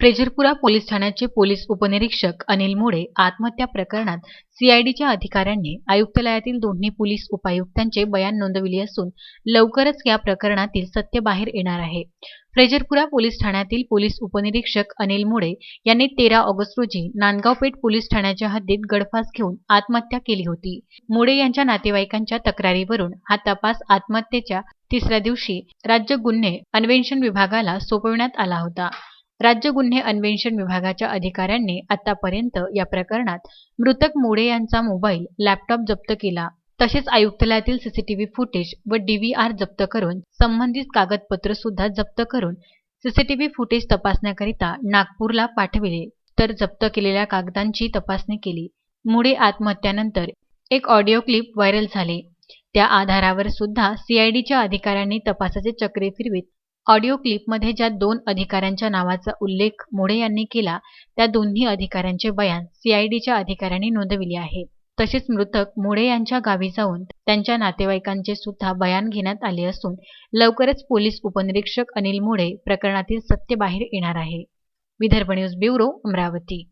Frezarpura police ठाण्याचे police उपनिरीक्षक अनिल मोडे आत्महत्या प्रकरणात सीआयडीच्या अधिकाऱ्यांनी आयुक्तालयातील दोन्ही पोलीस उपायुक्तांचे बयान नोंदविले असून लवकरच या प्रकरणातील सत्य बाहेर येणार आहे. फ्रेजरपुरा पोलीस ठाण्यातील पोलीस उपनिरीक्षक अनिल मुळे यांनी तेरा ऑगस्ट रोजी नांदगावपेठ पोलीस ठाण्याच्या हद्दीत गडफास घेऊन आत्महत्या केली होती. मुळे यांच्या नातेवाईकांच्या तक्रारीवरून हा तपास आत्महत्येच्या तिसऱ्या दिवशी राज्य गुन्हे अन्वेषण विभागाला सोपविण्यात आला होता. राज्य गुन्हे अन्वेषण विभागाच्या अधिकाऱ्यांनी आतापर्यंत या प्रकरणात मृतक मोडे यांचा मोबाईल लॅपटॉप जप्त केला. तसेच आयुक्तालयातील सीसीटीव्ही फुटेज व डीव्हीआर जप्त करून संबंधित कागदपत्र सुद्धा जप्त करून सीसीटीव्ही फुटेज तपासण्याकरिता नागपूरला पाठविले. तर जप्त केलेल्या कागदांची तपासणी केली. मुळे आत्महत्यानंतर एक ऑडिओ क्लिप व्हायरल झाले. त्या आधारावर सुद्धा सीआयडीच्या अधिकाऱ्यांनी तपासाचे चक्रे फिरवीत ऑडिओ क्लिपमध्ये ज्या दोन अधिकाऱ्यांच्या नावाचा उल्लेख मोडे यांनी केला त्या दोन्ही अधिकाऱ्यांचे बयान सीआयडीच्या अधिकाऱ्यांनी नोंदविले आहे. तसेच मृतक मोडे यांच्या गावी जाऊन त्यांच्या नातेवाईकांचे सुद्धा बयान घेण्यात आले असून लवकरच पोलीस उपनिरीक्षक अनिल मोडे प्रकरणातील सत्य बाहेर येणार आहे. Vidarbha news bureau Amravati.